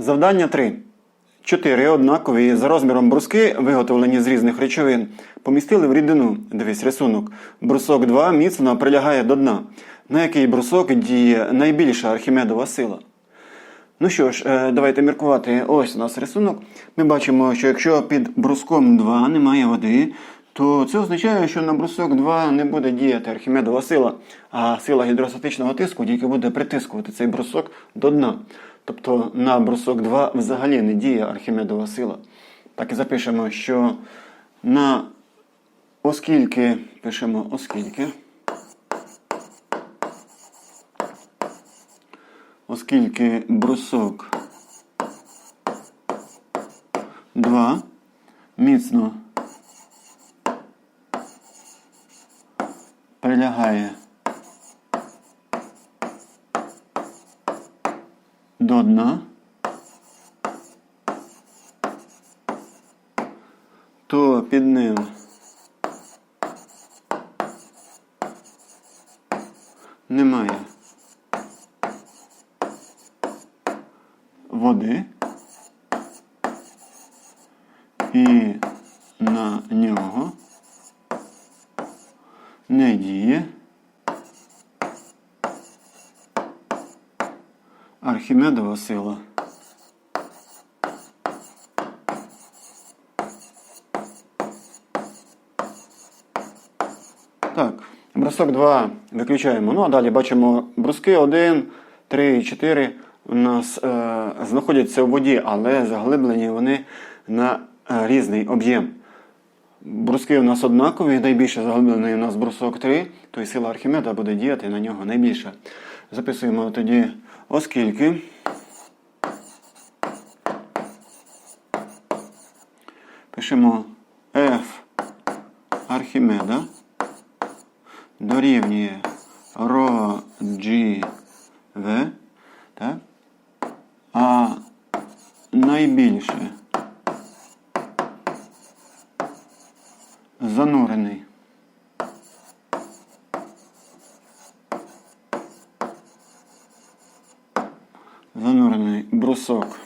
Завдання 3. Чотири однакові за розміром бруски, виготовлені з різних речовин, помістили в рідину. Дивись рисунок. Брусок 2 міцно прилягає до дна. На який брусок діє найбільша архімедова сила? Ну що ж, е, давайте міркувати. Ось у нас рисунок. Ми бачимо, що якщо під бруском 2 немає води, то це означає, що на брусок 2 не буде діяти архімедова сила, а сила гідростатичного тиску тільки буде притискувати цей брусок до дна. Тобто на брусок 2 взагалі не діє архімедова сила. Так і запишемо, що на оскільки пишемо оскільки. Оскільки брусок 2 міцно прилягає до дна, то під ним. Немає. Води. І на нього не діє Архімедова сила. Так, брусок 2 виключаємо. Ну а далі бачимо бруски 1, 3 і 4 у нас е, знаходяться в воді, але заглиблені вони на е, різний об'єм. Бруски у нас однакові, найбільше заглиблений у нас брусок 3, то й сила Архімеда буде діяти на нього найбільше. Записуємо тоді, оскільки. Пишемо F Архімеда дорівнює ρ G V, так? а найбільше занурений занурений брусок.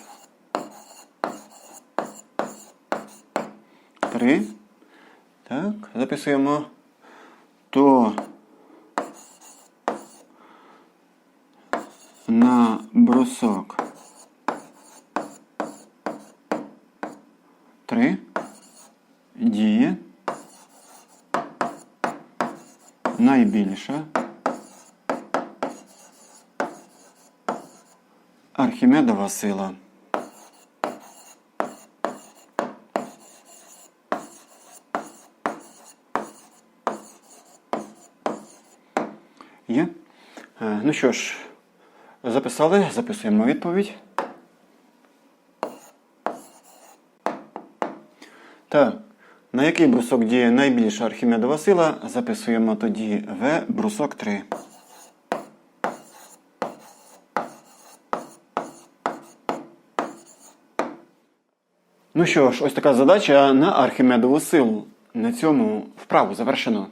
3. Так, записуємо. То на брусок. 3 діє. Найбільша Архімедова сила. Є? Е, Ну що ж, записали, записуємо відповідь. Так, на який брусок діє найбільша архімедова сила, записуємо тоді В брусок 3. Ну що ж, ось така задача на архімедову силу. На цьому вправу завершено.